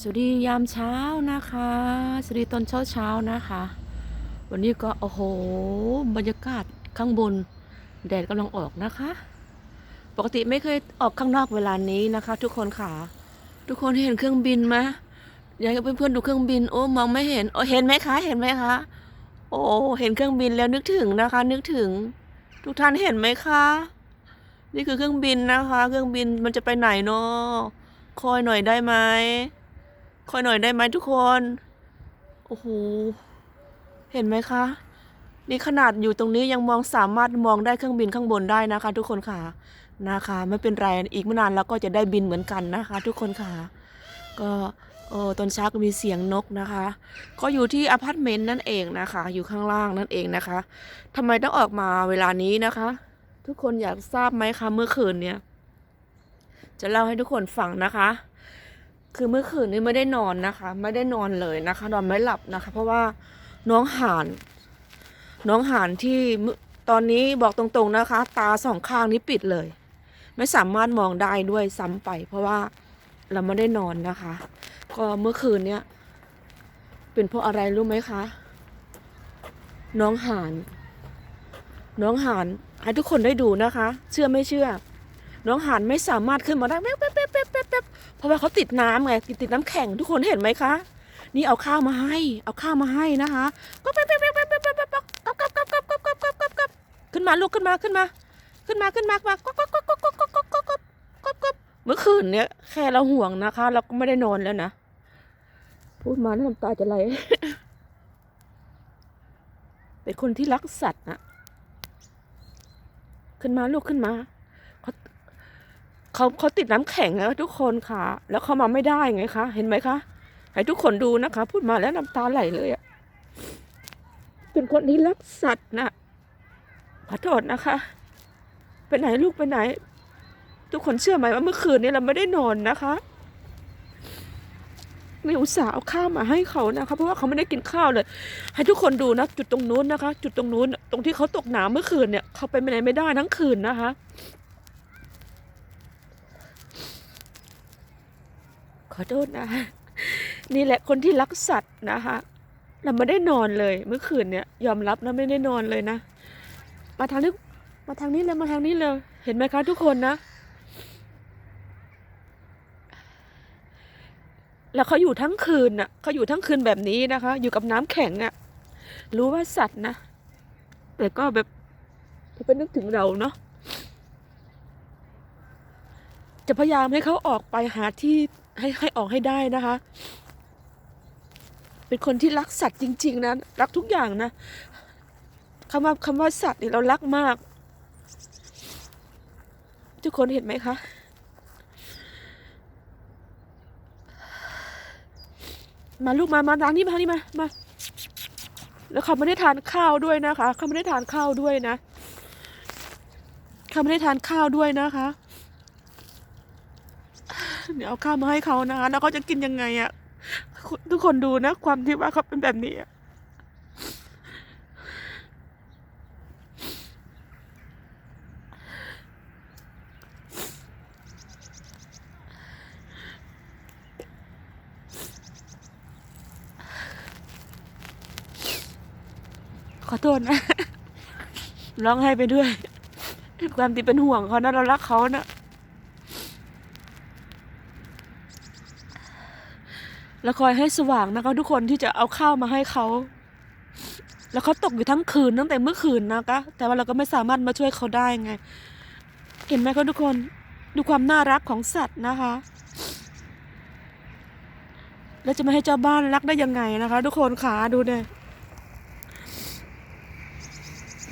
สวัสดียามเช้านะคะ สวัสดีตอนเช้าเช้านะคะ วันนี้ก็โอ้โหบรรยากาศข้างบน แดดกำลังออกนะคะ ปกติไม่เคยออกข้างนอกเวลานี้นะคะ ทุกคนค่ะ ทุกคนเห็นเครื่องบินไหมอยากให้เพื่อนๆดูเครื่องบินโอ้มองไม่เห็นโอ้เห็นไหมคะเห็นไหมคะโอ้เห็นเครื่องบินแล้วนึกถึงนะคะ นึกถึง ทุกท่านเห็นไหมคะนี่คือเครื่องบินนะคะ เครื่องบินมันจะไปไหนเนาะคอยหน่อยได้ไหม คอยหน่อยได้ไหมทุกคน โอ้โห เห็นไหมคะ นี่ขนาดอยู่ตรงนี้ยังมองสามารถมองได้เครื่องบินข้างบนได้นะคะ ทุกคนค่ะ นะคะ ไม่เป็นไร อีกไม่นานแล้วก็จะได้บินเหมือนกันนะคะ ทุกคนค่ะ ก็เออตอนเช้าก็มีเสียงนกนะคะ ก็อยู่ที่อพาร์ตเมนต์นั่นเองนะคะ อยู่ข้างล่างนั่นเองนะคะทำไมต้องออกมาเวลานี้นะคะ ทุกคนอยากทราบไหมคะเมื่อคืนเนี่ย จะเล่าให้ทุกคนฟังนะคะ คือเมื่อคืนนี้ไม่ได้นอนนะคะ ไม่ได้นอนเลยนะคะ นอนไม่หลับนะคะ เพราะว่าน้องหานน้องหานที่ตอนนี้บอกตรงๆนะคะ ตาสองข้างนี้ปิดเลย ไม่สามารถมองได้ด้วยซ้ำไป เพราะว่าเราไม่ได้นอนนะคะ ก็เมื่อคืนเนี้ยเป็นเพราะอะไรรู้ไหมคะ น้องหานน้องหานให้ทุกคนได้ดูนะคะ เชื่อไม่เชื่อ น้องหานไม่สามารถขึ้นมาได้แป๊บ แป๊บแป๊บแป๊บแป๊บเพราะว่าเขาติดน้ำไงติดติดน้ำแข็งทุกคนเห็นไหมคะ นี่เอาข้าวมาให้ เอาข้าวมาให้นะคะ ก็แป๊บแป๊บแป๊บแป๊บแป๊บแป๊บแป๊บแป๊บกับกับกับกับกับกับกรับขึ้นมาลูกขึ้นมาขึ้นมา ขึ้นมาขึ้นมามาก็ก็ก็ก็ก็ก็ก็ก็ก็ก็ก็เมื่อคืนเนี้ยแค่เราห่วงนะคะ เราก็ไม่ได้นอนแล้วนะพูดมาน้ำตาจะไหลเป็นคนที่รักสัตว์นะขึ้นมาลูกขึ้นมา เขาเขาติดน้ำแข็งนะทุกคนค่ะ แล้วเขามาไม่ได้ไงคะเห็นไหมคะให้ทุกคนดูนะคะ พูดมาแล้วน้ำตาไหลเลยอะเป็นคนที่รักสัตว์นะขอโทษนะคะไปไหนลูกไปไหน ทุกคนเชื่อไหมว่าเมื่อคืนนี้เราไม่ได้นอนนะคะไม่อุตส่าห์เอาข้าวมาให้เขานะคะ เพราะว่าเขาไม่ได้กินข้าวเลย ให้ทุกคนดูนะจุดตรงนู้นนะคะ จุดตรงนู้น ตรงที่เขาตกน้ำเมื่อคืนเนี่ยเขาไปไหนไม่ได้ทั้งคืนนะคะ ขอโทษนะนี่แหละคนที่รักสัตว์นะคะเราไม่ได้นอนเลยเมื่อคืนเนี่ยยอมรับนะไม่ได้นอนเลยนะ มาทางนี้มาทางนี้เลยมาทางนี้เลย เห็นไหมคะทุกคนนะ แล้วเขาอยู่ทั้งคืนน่ะเขาอยู่ทั้งคืนแบบนี้นะคะ อยู่กับน้ำแข็งอะ่ะรู้ว่าสัตว์นะแต่ก็แบบจะไปนึกถึงเราเนาะจะพยายามให้เขาออกไปหาที่ ให้ให้ออกให้ได้นะคะ เป็นคนที่รักสัตว์จริง ๆนะรักทุกอย่างนะคำว่าคำว่าสัตว์นี่เรารักมาก ทุกคนเห็นไหมคะมาลูกมา มาทางนี้มาทางนี้มา มา แล้วเขาไม่ได้ทานข้าวด้วยนะคะ เขาไม่ได้ทานข้าวด้วยนะ เขาไม่ได้ทานข้าวด้วยนะคะ เดี๋ยวเอาข้าวมาให้เขานะคะแล้วเขาจะกินยังไงอะทุกคนดูนะ ความที่ว่าเขาเป็นแบบนี้อะขอโทษนะ ร้องไห้ไปด้วย ความที่เป็นห่วงเขานะเรารักเขานะ แล้วคอยให้สว่างนะคะทุกคนที่จะเอาข้าวมาให้เขา แล้วเขาตกอยู่ทั้งคืนตั้งแต่เมื่อคืนนะคะ แต่ว่าเราก็ไม่สามารถมาช่วยเขาได้ไง เห็นไหมคะทุกคนดูความน่ารักของสัตว์นะคะ แล้วจะไม่ให้เจ้าบ้านรักได้ยังไงนะคะ ทุกคนขาดูเนี่ย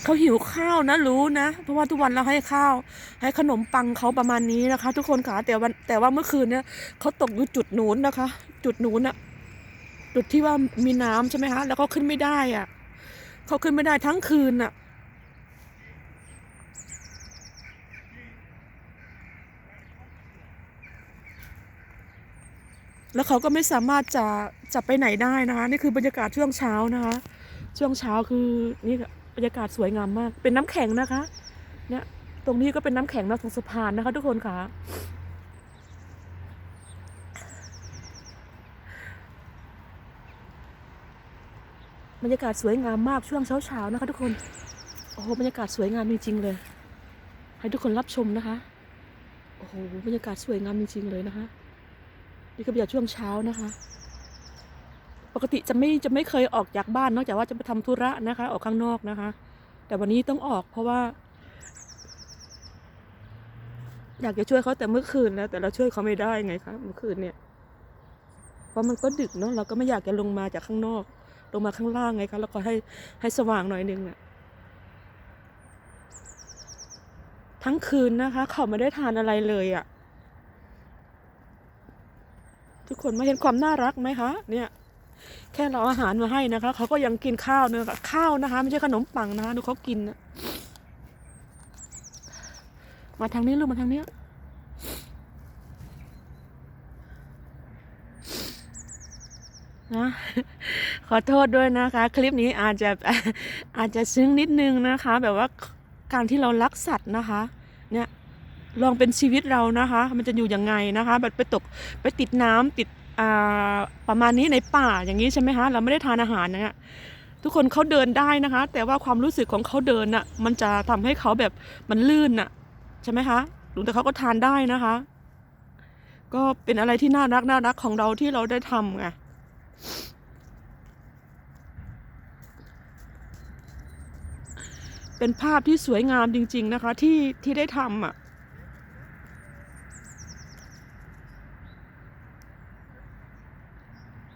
เขาหิวข้าวนะรู้นะ เพราะว่าทุกวันเราให้ข้าว ให้ขนมปังเขาประมาณนี้นะคะ ทุกคนขาแต่วันแต่ว่าเมื่อคืนเนี่ยเขาตกอยู่จุดนู้นนะคะ จุดนู้นอะจุดที่ว่ามีน้ำใช่ไหมคะแล้วเขาขึ้นไม่ได้อะเขาขึ้นไม่ได้ทั้งคืนอะแล้วเขาก็ไม่สามารถจะจะไปไหนได้นะคะ นี่คือบรรยากาศช่วงเช้านะคะ ช่วงเช้าคือนี่ค่ะ บรรยากาศสวยงามมาก เป็นน้ำแข็งนะคะ เนี่ย ตรงนี้ก็เป็นน้ำแข็งนะตรงสะพานนะคะ ทุกคนค่ะ บรรยากาศสวยงามมากช่วงเช้าๆนะคะ ทุกคน โอ้โห บรรยากาศสวยงามจริงๆเลย ให้ทุกคนรับชมนะคะ โอ้โห บรรยากาศสวยงามจริงๆเลยนะคะ นี่ก็เป็นช่วงเช้านะคะ ปกติจะไม่จะไม่เคยออกจากบ้านนอกจากว่าจะไปทำธุระนะคะ ออกข้างนอกนะคะ แต่วันนี้ต้องออกเพราะว่า อยากจะช่วยเขาแต่เมื่อคืนแล้ว แต่เราช่วยเขาไม่ได้ไงคะเมื่อคืนเนี่ยเพราะมันก็ดึกเนาะเราก็ไม่อยากจะลงมาจากข้างนอก ลงมาข้างล่างไงคะแล้วก็ให้ให้สว่างหน่อยนึงอะทั้งคืนนะคะ เขาไม่ได้ทานอะไรเลยอะทุกคนมาเห็นความน่ารักไหมคะเนี่ย แค่เราอาหารมาให้นะคะ เขาก็ยังกินข้าวเนื้อะข้าวนะคะ ไม่ใช่ขนมปังนะคะดูเขากินนะมาทางนี้ลูกมาทางนี้นะขอโทษด้วยนะคะ คลิปนี้อาจจะอาจจะซึ้งนิดนึงนะคะ แบบว่าการที่เรารักสัตว์นะคะ เนี่ยลองเป็นชีวิตเรานะคะ มันจะอยู่ยังไงนะคะแบบไปตกไปติดน้ำติด ประมาณนี้ในป่าอย่างนี้ใช่ไหมคะเราไม่ได้ทานอาหารนะทุกคนเขาเดินได้นะคะ แต่ว่าความรู้สึกของเขาเดินน่ะมันจะทำให้เขาแบบมันลื่นน่ะใช่ไหมคะหรือแต่เขาก็ทานได้นะคะ ก็เป็นอะไรที่น่ารักน่ารักของเราที่เราได้ทำไงเป็นภาพที่สวยงามจริง ๆนะคะ ที่ที่ได้ทำอะ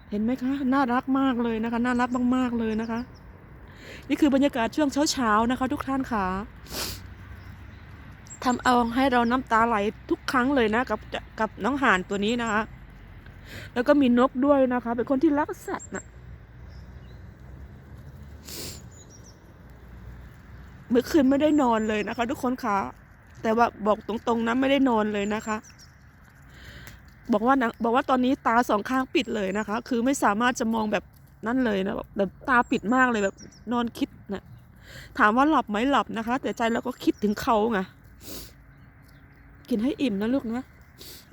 เห็นไหมคะ น่ารักมากเลยนะคะ น่ารักมากๆเลยนะคะ นี่คือบรรยากาศช่วงเช้าๆนะคะ ทุกท่านค่ะทำเอาให้เราน้ำตาไหลทุกครั้งเลยนะกับกับน้องห่านตัวนี้นะคะ แล้วก็มีนกด้วยนะคะ เป็นคนที่รักสัตว์นะเมื่อคืนไม่ได้นอนเลยนะคะ ทุกคนคะแต่ว่าบอกตรงๆนะไม่ได้นอนเลยนะคะ บอกว่านะบอกว่าตอนนี้ตาสองข้างปิดเลยนะคะ คือไม่สามารถจะมองแบบนั่นเลยนะแบบแบบตาปิดมากเลยแบบนอนคิดนะถามว่าหลับไหมหลับนะคะ แต่ใจเราก็คิดถึงเขาไงกินให้อิ่มนะลูกนะ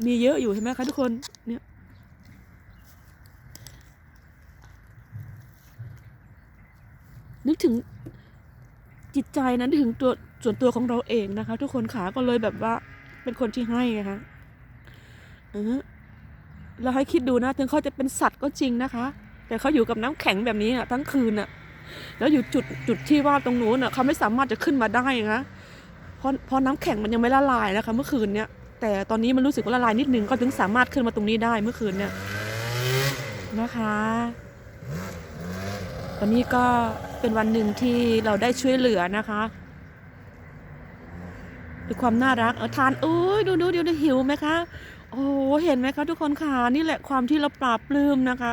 มีเยอะอยู่เห็นไหมคะทุกคนเนี่ยนึกถึงจิตใจนั้นถึงตัวส่วนตัวของเราเองนะคะ ทุกคนขาก็เลยแบบว่าเป็นคนที่ให้นะคะ เราให้คิดดูนะ ถึงเขาจะเป็นสัตว์ก็จริงนะคะ แต่เขาอยู่กับน้ำแข็งแบบนี้อะทั้งคืนอะแล้วอยู่จุดจุดที่ว่าตรงนู้นอะเขาไม่สามารถจะขึ้นมาได้นะเพราะเพราะน้ำแข็งมันยังไม่ละลายนะคะ เมื่อคืนเนี้ยแต่ตอนนี้มันรู้สึกว่าละลายนิดนึงก็ถึงสามารถขึ้นมาตรงนี้ได้เมื่อคืนเนี่ยนะคะ วันนี้ก็เป็นวันหนึ่งที่เราได้ช่วยเหลือนะคะด้วยความน่ารักเออทานโอ้ยดูดูเดี๋ยวหิวไหมคะ โอ้เห็นไหมคะทุกคนค่ะนี่แหละความที่เราปราบปลื้มนะคะ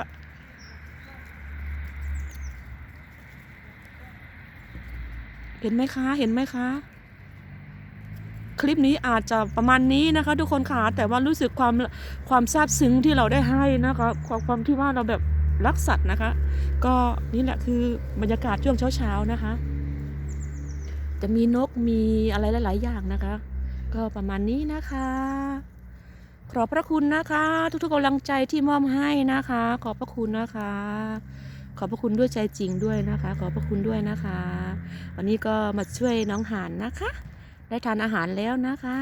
เห็นไหมคะ เห็นไหมคะ คลิปนี้อาจจะประมาณนี้นะคะ ทุกคนค่ะแต่ว่ารู้สึกความความซาบซึ้งที่เราได้ให้นะคะความความที่ว่าเราแบบรักสัตว์นะคะ ก็นี่แหละคือบรรยากาศช่วงเช้าๆนะคะ จะมีนกมีอะไรหลาย ๆ อย่างนะคะ ก็ประมาณนี้นะคะ ขอบพระคุณนะคะ ทุกๆกำลังใจที่มอบให้นะคะ ขอบพระคุณนะคะ ขอบพระคุณด้วยใจจริงด้วยนะคะ ขอบพระคุณด้วยนะคะ วันนี้ก็มาช่วยน้องหานนะคะ ได้ทานอาหารแล้วนะคะ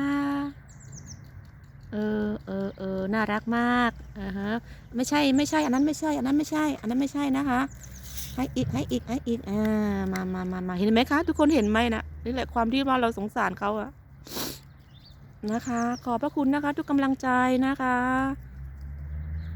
เออเออเออน่ารักมากอ่าฮะไม่ใช่ไม่ใช่ อันนั้นไม่ใช่ อันนั้นไม่ใช่ อันนั้นไม่ใช่นะคะ ให้อีกให้อีกให้อีกอ่ามามามามาเห็นไหมคะ ทุกคนเห็นไหมนะนี่แหละความที่ว่าเราสงสารเขาอะ นะคะ ขอบพระคุณนะคะ ทุกกำลังใจนะคะ